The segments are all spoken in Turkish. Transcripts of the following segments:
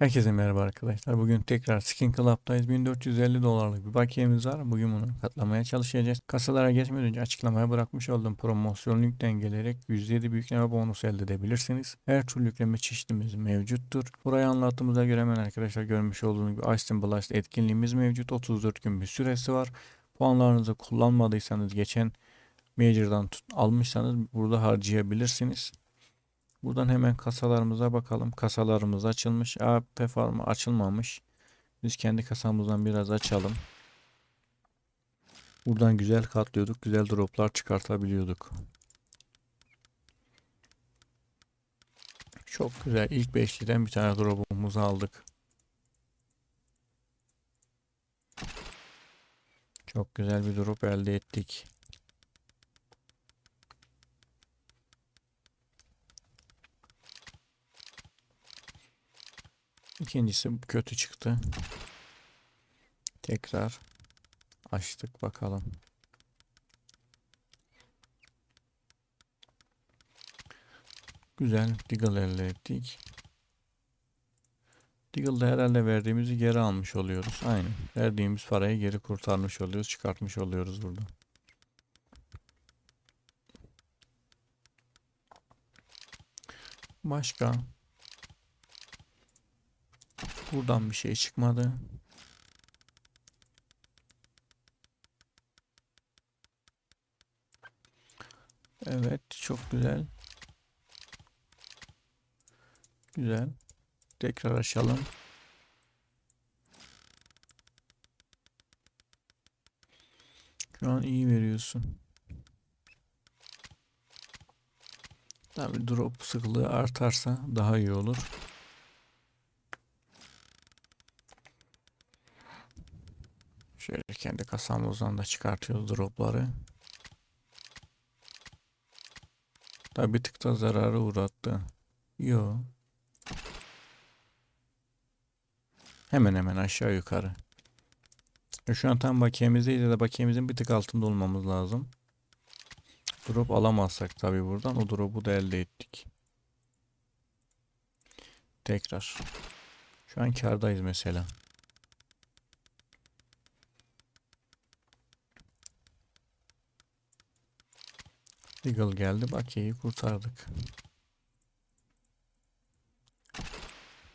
Herkese merhaba arkadaşlar. Bugün tekrar Skin Club'dayız. 1450 dolarlık bir bakiyemiz var. Bugün bunu katlamaya çalışacağız. Kasalara geçmeden önce açıklamaya bırakmış olduğum promosyon linkten gelerek %7 büyükleme bonus elde edebilirsiniz. Her türlü yükleme çeşitimiz mevcuttur. Burayı anlattığımıza göre hemen arkadaşlar görmüş olduğunuz gibi Ice Blast etkinliğimiz mevcut. 34 gün bir süresi var. Puanlarınızı kullanmadıysanız geçen Major'dan tut, almışsanız burada harcayabilirsiniz. Buradan hemen kasalarımıza bakalım. Kasalarımız açılmış. AP farmı açılmamış. Biz kendi kasamızdan biraz açalım. Buradan güzel katlıyorduk. Güzel droplar çıkartabiliyorduk. Çok güzel. İlk beşliden bir tane drop'umuzu aldık. Çok güzel bir drop elde ettik. İkincisi kötü çıktı. Tekrar açtık bakalım. Güzel Deagle elde ettik. Deagle'da herhalde verdiğimizi geri almış oluyoruz. Aynen. Verdiğimiz parayı geri kurtarmış oluyoruz. Çıkartmış oluyoruz burada. Başka Buradan bir şey çıkmadı. Evet, çok güzel. Güzel. Tekrar açalım. Şu an iyi veriyorsun. Tabii drop sıklığı artarsa daha iyi olur. Şöyle kendi kasamızdan da çıkartıyoruz dropları. Tabi bir tık da zararı uğrattı. Yo. Hemen hemen aşağı yukarı. E şu an tam bakiyemizdeyiz de bakiyemizin bir tık altında olmamız lazım. Drop alamazsak tabi buradan o drop'u da elde ettik. Tekrar. Şu an kardayız mesela. Deagle geldi. Bakiye'yi kurtardık.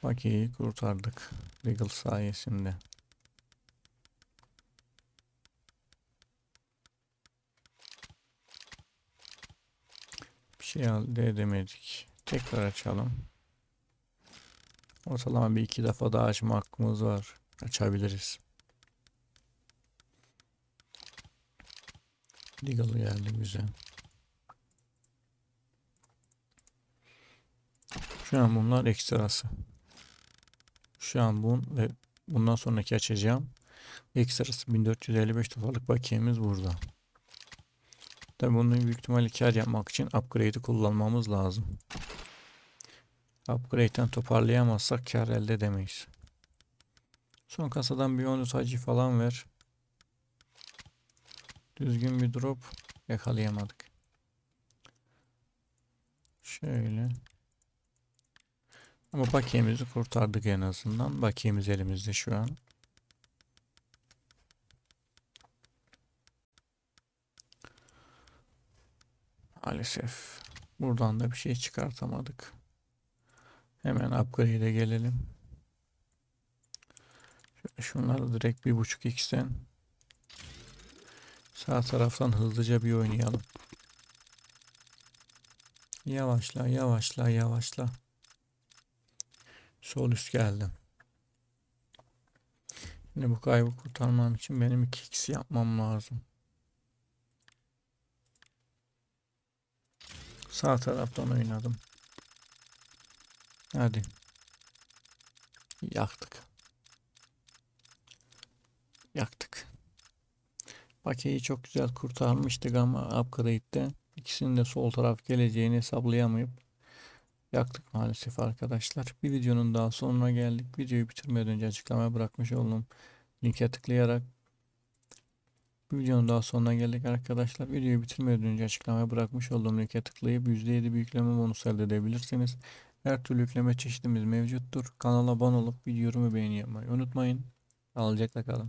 Bakiye'yi kurtardık. Deagle sayesinde. Bir şey elde edemedik. Tekrar açalım. Ortalama bir iki defa daha açma hakkımız var. Açabiliriz. Deagle geldi güzel. Şu an bunlar ekstrası. Şu an bun ve bundan sonraki açacağım. Ekstrası 1455 dolarlık bakiyemiz burada. Tabi bunu büyük ihtimalle kar yapmak için upgrade'i kullanmamız lazım. Upgrade'den toparlayamazsak kar elde edemeyiz. Son kasadan bir 13 hacı falan ver. Düzgün bir drop yakalayamadık. Şöyle. Ama bakiyemizi kurtardık en azından. Bakiyemiz elimizde şu an. Maalesef. Buradan da bir şey çıkartamadık. Hemen upgrade'e gelelim. Şunları direkt bir buçuk x'ten sağ taraftan hızlıca bir oynayalım. Yavaşla, yavaşla, yavaşla. Sol üst geldim. Şimdi bu kaybı kurtarmam için benim 2x yapmam lazım. Sağ taraftan oynadım. Hadi. Yaktık. Yaktık. Bakiyeyi çok güzel kurtarmıştık ama upgrade'de ikisinin de sol taraf geleceğini hesaplayamayıp yaktık maalesef arkadaşlar. Bir videonun daha sonuna geldik. Videoyu bitirmeden önce açıklamaya bırakmış olduğum linke tıklayarak bir videonun daha sonuna geldik arkadaşlar. Videoyu bitirmeden önce açıklamaya bırakmış olduğum linke tıklayıp %7 büyükleme bonus elde edebilirsiniz. Her türlü yükleme çeşitimiz mevcuttur. Kanala abone olup videomu beğeni yapmayı unutmayın. Sağlıcakla kalın.